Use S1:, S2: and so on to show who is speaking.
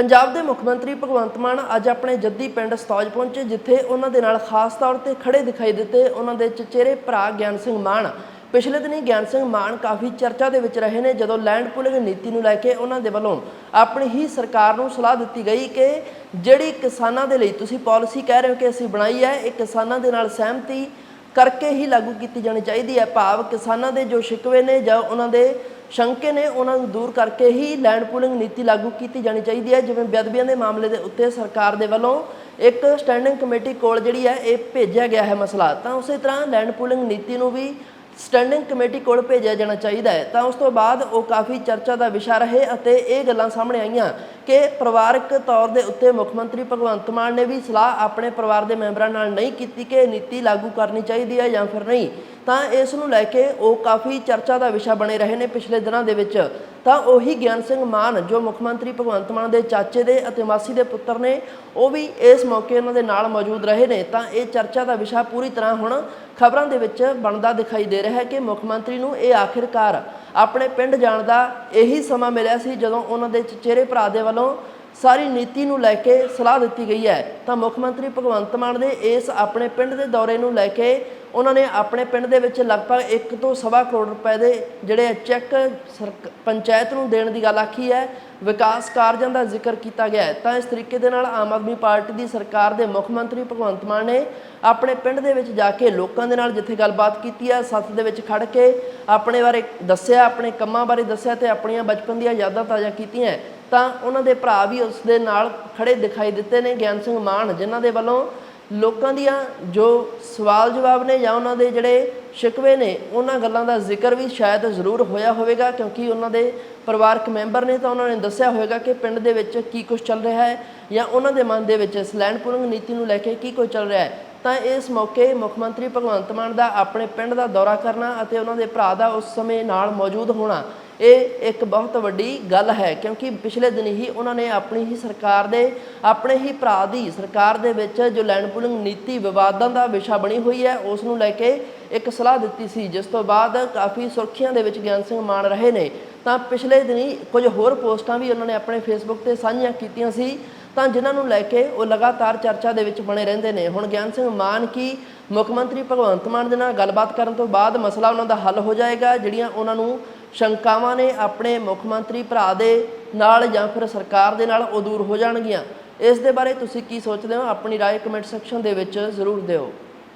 S1: ਪੰਜਾਬ ਦੇ ਮੁੱਖ ਮੰਤਰੀ ਭਗਵੰਤ ਮਾਨ ਅੱਜ ਆਪਣੇ ਜੱਦੀ ਪਿੰਡ ਸਤੌਜ ਪਹੁੰਚੇ, ਜਿੱਥੇ ਉਹਨਾਂ ਦੇ ਨਾਲ ਖਾਸ ਤੌਰ ਤੇ ਖੜੇ ਦਿਖਾਈ ਦਿੱਤੇ। ਉਹਨਾਂ ਦੇ ਚਚੇਰੇ ਭਰਾ ਗਿਆਨ ਸਿੰਘ ਮਾਨ। ਪਿਛਲੇ ਦਿਨੀ ਗਿਆਨ ਸਿੰਘ ਮਾਨ ਕਾਫੀ ਚਰਚਾ ਦੇ ਵਿੱਚ ਰਹੇ ਨੇ, ਜਦੋਂ ਲੈਂਡ ਪੂਲਿੰਗ ਨੀਤੀ ਨੂੰ ਲੈ ਕੇ ਉਹਨਾਂ ਦੇ ਵੱਲੋਂ ਆਪਣੀ ਹੀ ਸਰਕਾਰ ਨੂੰ ਸਲਾਹ ਦਿੱਤੀ ਗਈ ਕਿ ਜਿਹੜੀ ਕਿਸਾਨਾਂ ਦੇ ਲਈ ਤੁਸੀਂ ਪਾਲਿਸੀ ਕਹਿ ਰਹੇ ਹੋ ਕਿ ਅਸੀਂ ਬਣਾਈ ਹੈ, ਇਹ ਕਿਸਾਨਾਂ ਦੇ ਨਾਲ ਸਹਿਮਤੀ ਕਰਕੇ ਹੀ ਲਾਗੂ ਕੀਤੀ ਜਾਣੀ ਚਾਹੀਦੀ ਹੈ। ਭਾਵ ਕਿਸਾਨਾਂ ਦੇ ਜੋ ਸ਼ਿਕਵੇ ਨੇ ਜਾਂ ਉਹਨਾਂ ਦੇ ਸ਼ੰਕੇ ਨੇ ਉਹਨਾਂ ਨੂੰ ਦੂਰ ਕਰਕੇ ਹੀ ਲੈਂਡ ਪੂਲਿੰਗ ਨੀਤੀ ਲਾਗੂ ਕੀਤੀ ਜਾਣੀ ਚਾਹੀਦੀ ਹੈ, ਜਿਵੇਂ ਬੇਅਦਬੀਆਂ ਦੇ ਮਾਮਲੇ ਦੇ ਉੱਤੇ ਸਰਕਾਰ ਦੇ ਵੱਲੋਂ ਇੱਕ ਸਟੈਂਡਿੰਗ ਕਮੇਟੀ ਕੋਲ ਜਿਹੜੀ ਹੈ, ਇਹ ਭੇਜਿਆ ਗਿਆ ਹੈ ਮਸਲਾ। ਤਾਂ ਉਸੇ ਤਰ੍ਹਾਂ ਲੈਂਡ ਪੂਲਿੰਗ ਨੀਤੀ ਨੂੰ ਵੀ ਸਟੈਂਡਿੰਗ ਕਮੇਟੀ ਕੋਲ ਭੇਜਿਆ ਜਾਣਾ ਚਾਹੀਦਾ ਹੈ। ਤਾਂ ਉਸ ਤੋਂ ਬਾਅਦ ਉਹ ਕਾਫੀ ਚਰਚਾ ਦਾ ਵਿਸ਼ਾ ਰਹੇ ਅਤੇ ਇਹ ਗੱਲਾਂ ਸਾਹਮਣੇ ਆਈਆਂ ਕਿ ਪਰਿਵਾਰਕ ਤੌਰ ਦੇ ਉੱਤੇ ਮੁੱਖ ਮੰਤਰੀ ਭਗਵੰਤ ਮਾਨ ਨੇ ਵੀ ਸਲਾਹ ਆਪਣੇ ਪਰਿਵਾਰ ਦੇ ਮੈਂਬਰਾਂ ਨਾਲ ਨਹੀਂ ਕੀਤੀ ਕਿ ਇਹ ਨੀਤੀ ਲਾਗੂ ਕਰਨੀ ਚਾਹੀਦੀ ਹੈ ਜਾਂ ਫਿਰ ਨਹੀਂ। ਤਾਂ ਇਸ ਨੂੰ ਲੈ ਕੇ ਉਹ ਕਾਫੀ ਚਰਚਾ ਦਾ ਵਿਸ਼ਾ ਬਣੇ ਰਹੇ ਨੇ ਪਿਛਲੇ ਦਿਨਾਂ ਦੇ ਵਿੱਚ। ਤਾਂ ਉਹੀ ਗਿਆਨ ਸਿੰਘ ਮਾਨ, ਜੋ ਮੁੱਖ ਮੰਤਰੀ ਭਗਵੰਤ ਮਾਨ ਦੇ ਚਾਚੇ ਦੇ ਅਤੇ ਮਾਸੀ ਦੇ ਪੁੱਤਰ ਨੇ, ਉਹ ਵੀ ਇਸ ਮੌਕੇ ਉਹਨਾਂ ਦੇ ਨਾਲ ਮੌਜੂਦ ਰਹੇ ਨੇ। ਤਾਂ ਇਹ ਚਰਚਾ ਦਾ ਵਿਸ਼ਾ ਪੂਰੀ ਤਰ੍ਹਾਂ ਹੁਣ ਖਬਰਾਂ ਦੇ ਵਿੱਚ ਬਣਦਾ ਦਿਖਾਈ ਦੇ ਰਿਹਾ ਹੈ ਕਿ ਮੁੱਖ ਮੰਤਰੀ ਨੂੰ ਇਹ ਆਖਿਰਕਾਰ ਆਪਣੇ ਪਿੰਡ ਜਾਣ ਦਾ ਇਹੀ ਸਮਾਂ ਮਿਲਿਆ ਸੀ, ਜਦੋਂ ਉਹਨਾਂ ਦੇ ਚਚੇਰੇ ਭਰਾ ਦੇ ਵੱਲੋਂ ਸਾਰੀ ਨੀਤੀ ਨੂੰ ਲੈ ਕੇ ਸਲਾਹ ਦਿੱਤੀ ਗਈ ਹੈ। ਤਾਂ ਮੁੱਖ ਮੰਤਰੀ ਭਗਵੰਤ ਮਾਨ ਦੇ ਇਸ ਆਪਣੇ ਪਿੰਡ ਦੇ ਦੌਰੇ ਨੂੰ ਲੈ ਕੇ ਉਹਨਾਂ ਨੇ ਆਪਣੇ ਪਿੰਡ ਦੇ ਵਿੱਚ ਲਗਭਗ 1 ਤੋਂ ਸਵਾ ਕਰੋੜ ਰੁਪਏ ਦੇ ਜਿਹੜੇ ਚੈੱਕ ਸਰਕ- ਪੰਚਾਇਤ ਨੂੰ ਦੇਣ ਦੀ ਗੱਲ ਆਖੀ ਹੈ, ਵਿਕਾਸ ਕਾਰਜਾਂ ਦਾ ਜ਼ਿਕਰ ਕੀਤਾ ਗਿਆ ਹੈ। ਤਾਂ ਇਸ ਤਰੀਕੇ ਦੇ ਨਾਲ ਆਮ ਆਦਮੀ ਪਾਰਟੀ ਦੀ ਸਰਕਾਰ ਦੇ ਮੁੱਖ ਮੰਤਰੀ ਭਗਵੰਤ ਮਾਨ ਨੇ ਆਪਣੇ ਪਿੰਡ ਦੇ ਵਿੱਚ ਜਾ ਕੇ ਲੋਕਾਂ ਦੇ ਨਾਲ ਜਿੱਥੇ ਗੱਲਬਾਤ ਕੀਤੀ ਹੈ, ਸੱਥ ਦੇ ਵਿੱਚ ਖੜ ਕੇ ਆਪਣੇ ਬਾਰੇ ਦੱਸਿਆ, ਆਪਣੇ ਕੰਮਾਂ ਬਾਰੇ ਦੱਸਿਆ ਤੇ ਆਪਣੀਆਂ ਬਚਪਨ ਦੀਆਂ ਯਾਦਾਂ ਤਾਜ਼ਾ ਕੀਤੀਆਂ ਤਾਂ ਉਹਨਾਂ ਦੇ ਭਰਾ ਵੀ ਉਸ ਦੇ ਨਾਲ ਖੜੇ ਦਿਖਾਈ ਦਿੱਤੇ ਨੇ, ਗਿਆਨ ਸਿੰਘ ਮਾਨ, ਜਿਨ੍ਹਾਂ ਦੇ ਵੱਲੋਂ ਲੋਕਾਂ ਦੀਆਂ ਜੋ ਸਵਾਲ ਜਵਾਬ ਨੇ ਜਾਂ ਉਹਨਾਂ ਦੇ ਜਿਹੜੇ ਸ਼ਿਕਵੇ ਨੇ, ਉਹਨਾਂ ਗੱਲਾਂ ਦਾ ਜ਼ਿਕਰ ਵੀ ਸ਼ਾਇਦ ਜ਼ਰੂਰ ਹੋਇਆ ਹੋਵੇਗਾ, ਕਿਉਂਕਿ ਉਹਨਾਂ ਦੇ ਪਰਿਵਾਰਕ ਮੈਂਬਰ ਨੇ ਤਾਂ ਉਹਨਾਂ ਨੇ ਦੱਸਿਆ ਹੋਵੇਗਾ ਕਿ ਪਿੰਡ ਦੇ ਵਿੱਚ ਕੀ ਕੁਝ ਚੱਲ ਰਿਹਾ ਹੈ ਜਾਂ ਉਹਨਾਂ ਦੇ ਮਨ ਦੇ ਵਿੱਚ ਇਸ ਲੈਂਡ ਪੂਲਿੰਗ ਨੀਤੀ ਨੂੰ ਲੈ ਕੇ ਕੀ ਕੁਝ ਚੱਲ ਰਿਹਾ ਹੈ। ਤਾਂ ਇਸ ਮੌਕੇ ਮੁੱਖ ਮੰਤਰੀ ਭਗਵੰਤ ਮਾਨ ਦਾ ਆਪਣੇ ਪਿੰਡ ਦਾ ਦੌਰਾ ਕਰਨਾ ਅਤੇ ਉਹਨਾਂ ਦੇ ਭਰਾ ਦਾ ਉਸ ਸਮੇਂ ਨਾਲ ਮੌਜੂਦ ਹੋਣਾ ਇਹ ਇੱਕ ਬਹੁਤ ਵੱਡੀ ਗੱਲ ਹੈ, ਕਿਉਂਕਿ ਪਿਛਲੇ ਦਿਨ ਹੀ ਉਹਨਾਂ ਨੇ ਆਪਣੀ ਹੀ ਸਰਕਾਰ ਦੇ, ਆਪਣੇ ਹੀ ਭਰਾ ਦੀ ਸਰਕਾਰ ਦੇ ਵਿੱਚ ਜੋ ਲੈਂਡ ਪੂਲਿੰਗ ਨੀਤੀ ਵਿਵਾਦਾਂ ਦਾ ਵਿਸ਼ਾ ਬਣੀ ਹੋਈ ਹੈ, ਉਸ ਨੂੰ ਲੈ ਕੇ ਇੱਕ ਸਲਾਹ ਦਿੱਤੀ ਸੀ, ਜਿਸ ਤੋਂ ਬਾਅਦ ਕਾਫੀ ਸੁਰਖੀਆਂ ਦੇ ਵਿੱਚ ਗਿਆਨ ਸਿੰਘ ਮਾਨ ਰਹੇ ਨੇ। ਤਾਂ ਪਿਛਲੇ ਦਿਨੀ ਕੁਝ ਹੋਰ ਪੋਸਟਾਂ ਵੀ ਉਹਨਾਂ ਨੇ ਆਪਣੇ ਫੇਸਬੁੱਕ ਤੇ ਸਾਂਝੀਆਂ ਕੀਤੀਆਂ ਸੀ, ਤਾਂ ਜਿਨ੍ਹਾਂ ਨੂੰ ਲੈ ਕੇ ਉਹ ਲਗਾਤਾਰ ਚਰਚਾ ਦੇ ਵਿੱਚ ਬਣੇ ਰਹਿੰਦੇ ਨੇ। ਹੁਣ ਗਿਆਨ ਸਿੰਘ ਮਾਨ ਕੀ ਮੁੱਖ ਮੰਤਰੀ ਭਗਵੰਤ ਮਾਨ ਦੇ ਨਾਲ ਗੱਲਬਾਤ ਕਰਨ ਤੋਂ ਬਾਅਦ ਮਸਲਾ ਉਹਨਾਂ ਦਾ ਹੱਲ ਹੋ ਜਾਏਗਾ, ਜਿਹੜੀਆਂ ਉਹਨਾਂ ਨੂੰ ਸ਼ੰਕਾਵਾਂ ਨੇ ਆਪਣੇ ਮੁੱਖ ਮੰਤਰੀ ਭਰਾ ਦੇ ਨਾਲ ਜਾਂ ਫਿਰ ਸਰਕਾਰ ਦੇ ਨਾਲ ਉਹ ਦੂਰ ਹੋ ਜਾਣਗੀਆਂ ਇਸ ਦੇ ਬਾਰੇ ਤੁਸੀਂ ਕੀ ਸੋਚਦੇ ਹੋ ਆਪਣੀ رائے ਕਮੈਂਟ ਸੈਕਸ਼ਨ ਦੇ ਵਿੱਚ ਜ਼ਰੂਰ ਦਿਓ